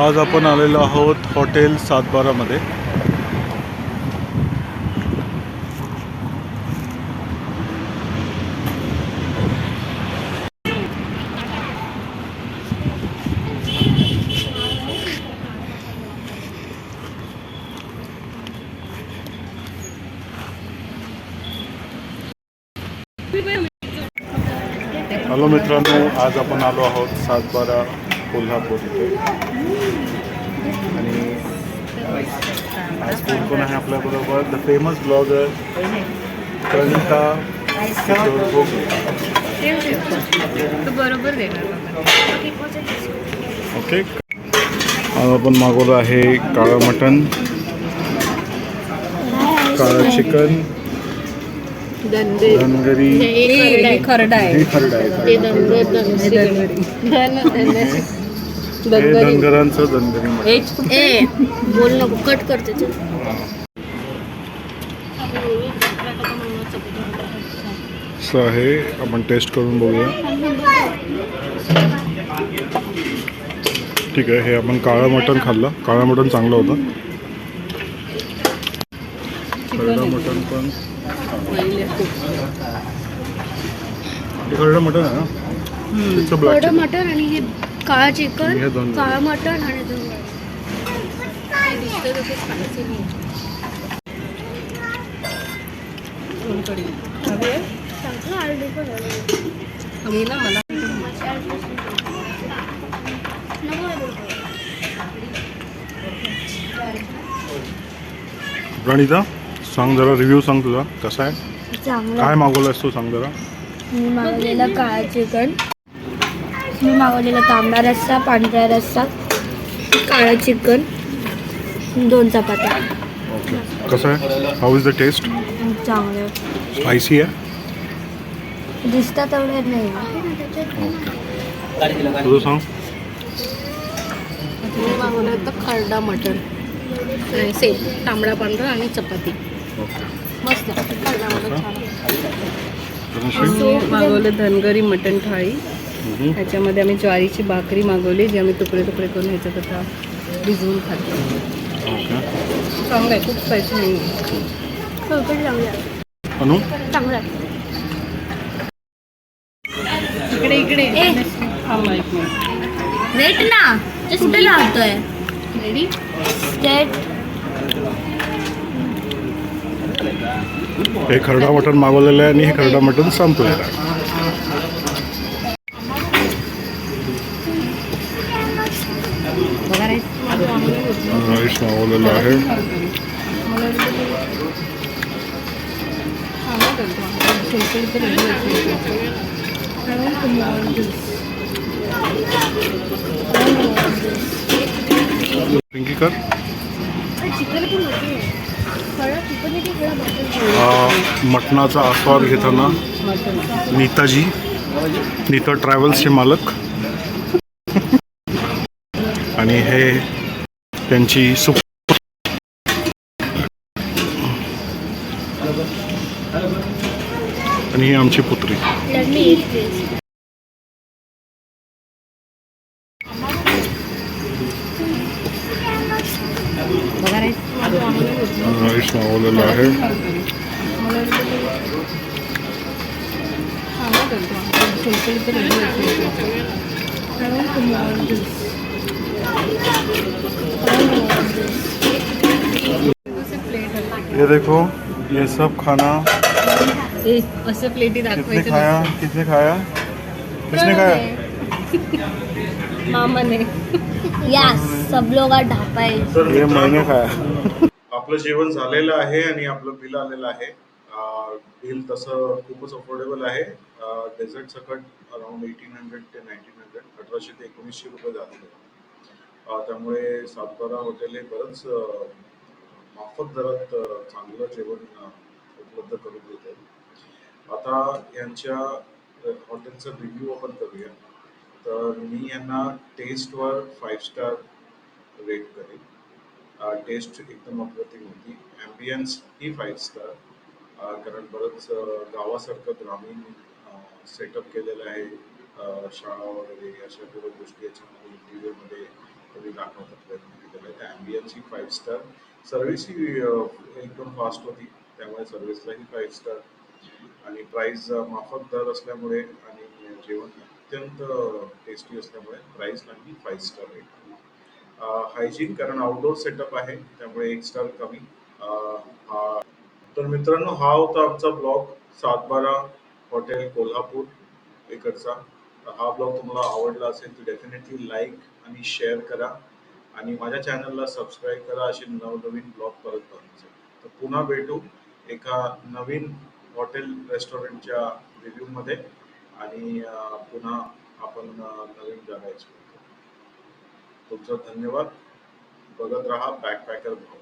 आज आपण आलेलो आहोत हॉटेल सातबारामध्ये. हॅलो मित्रांनो आज आपण आलो आहोत सातबारा कोल्हापूर इथे. आणि आज कोण आहे आपल्याबरोबर. The famous blogger Pranita Kishor okay आज आपण मागवलं आहे काळं मटण काळं चिकन धनगरी खरडा आहे. धनगरांचं धनगरी मटण. ए बोल नको कट करते ते असं आहे आपण टेस्ट करून बघूया. ठीक आहे हे आपण काळं मटण खाल्लं. काळं मटण चांगलं होतं. खरडं मटण पण. खरडं मटण आहे ना? मटण आणि हे काळा आणि चिकन दोन काळं मटण आणि मला. प्रणिता सांग जरा रिव्ह्यू सांग तुझा. कसा आहे? चांगलं. काय मागवलंयस तू सांग जरा? मी मागवलेलं काळं चिकन. मी मागवलेला तांबडा रस्सा पांढरा रस्सा काळं चिकन दोन चपात्या. कसं आहे? हाऊ इज द टेस्ट चांगलं. स्पायसी आहे? दिसतात तेवढे नाही. तुझं सांग. मी मागवलं होतं खरडा मटन सेम तांबडा पांढरा आणि चपाती. ओके. मस्त. खरडा मटन छान. मागवलं धनगरी मटन थाळी. ह्याच्यामध्ये आम्ही ज्वारीची भाकरी मागवली जी आम्ही तुकडे तुकडे करून ह्याच्यात आता भिजवून खातो. चांगलं आहे खूप स्पायसी नाही चांगलं आहे. इकडे इकडे. वेट ना कुठे? लावतोय. रेडी स्टेट हे खरडा मटण मागवलेलं आहे आणि हे खरडा मटण संपलेलं आहे. राईस आहे. पिंकी कर मटणाचा आस्वाद घेताना नीताजी नीता ट्रॅव्हल्सचे मालक. आणि हे त्यांची सुप पुत्री. ये देखो ये सब खाना असं प्लेटी दाखवायचं खाया? खाया? किसने खाया? मामाने. Yes, सब लोग आज ढापा है। महिने खाया। आपलं जेवण झालेलं आहे आणि आपलं बिल आलेलं आहे. बिल तसं खूपच अफोर्डेबल आहे. डेझर्ट सकट अराउंड एटीन हंड्रेड ते नाईन्टीन हंड्रेड अठराशे ते एकोणीसशे रुपये झालेले. त्यामुळे सातबारा हॉटेल हे बरंच माफक दरात चांगलं जेवण उपलब्ध करून देते आता यांच्या हॉटेलचा रिव्ह्यू आपण करूया. तर मी यांना टेस्टवर फाईव्ह स्टार रेट करेन. टेस्ट एकदम अप्रतिम होती. ॲम्बियन्स ही फाईव्ह स्टार कारण बरंच गावासारखं ग्रामीण सेटअप केलेलं आहे. शाळा वगैरे अशा सर्व गोष्टी याच्यामध्ये इंटिरियरमध्ये तुम्ही दाखवण्याचा प्रयत्न केलेला आहे. ॲम्बियन्स ही फाईव्ह स्टार सर्व्हिस ही एकदम फास्ट होती. त्यामुळे सर्व्हिसलाही फाईव्ह स्टार आणि प्राईस माफक दर असल्यामुळे आणि जेवण अत्यंत टेस्टी असल्यामुळे प्राईसलाही फाईव्ह स्टार आहे हायजीन कारण आउटडोर सेटअप आहे त्यामुळे एक स्टार कमी. तर मित्रांनो हा होता आमचा ब्लॉग सातबारा हॉटेल कोल्हापूर इकडचा हा ब्लॉग तुम्हाला आवडला असेल तर डेफिनेटली लाईक आणि शेअर करा. आणि माझ्या चॅनलला सबस्क्राईब करा असे नवनवीन ब्लॉग परत बघण्यासाठी तर पुन्हा भेटू. एका नवीन हॉटेल रेस्टॉरंटच्या रिव्ह्यूमध्ये आणि पुन्हा आपण नवीन जागा एक्सप्लोर करू. तुमचा धन्यवाद. बघत राहा बॅकपॅकर भाऊ